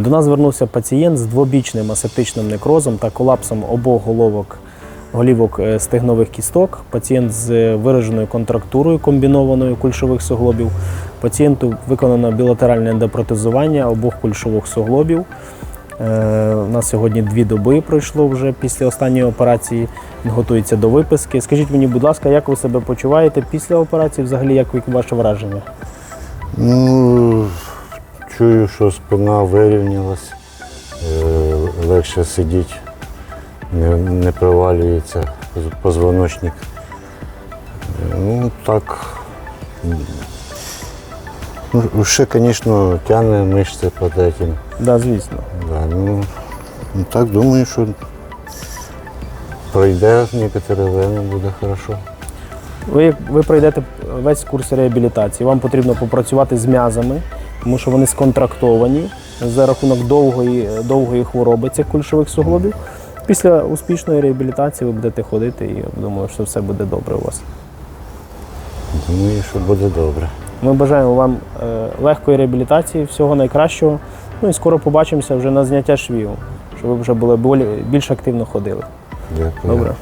До нас звернувся пацієнт з двобічним асептичним некрозом та колапсом обох головок голівок е, стегнових кісток. Пацієнт з вираженою контрактурою комбінованою кульшових суглобів. Пацієнту виконано білатеральне ендопротезування обох кульшових суглобів. Е, У нас сьогодні дві доби пройшло вже після останньої операції. Він готується до виписки. Скажіть мені, будь ласка, як ви себе почуваєте після операції? Взагалі, як ваше враження? Ну, чую, що спина вирівнялась, е, легше сидіти, не, не провалюється позвоночник. Ну, так. Ну, ще, звісно, тягне мишці під этим. Да, звісно. Да, ну, ну, так думаю, що пройде некоторе время, буде хорошо. Ви, ви пройдете весь курс реабілітації. Вам потрібно попрацювати з м'язами, тому що вони сконтрактовані за рахунок довгої, довгої хвороби цих кульшових суглобів. Після успішної реабілітації ви будете ходити і думаю, що все буде добре у вас. Думаю, що буде добре. Ми бажаємо вам е, легкої реабілітації, всього найкращого. Ну і скоро побачимося вже на зняття швів, щоб ви вже були більш активно ходили. Дякую. Добре.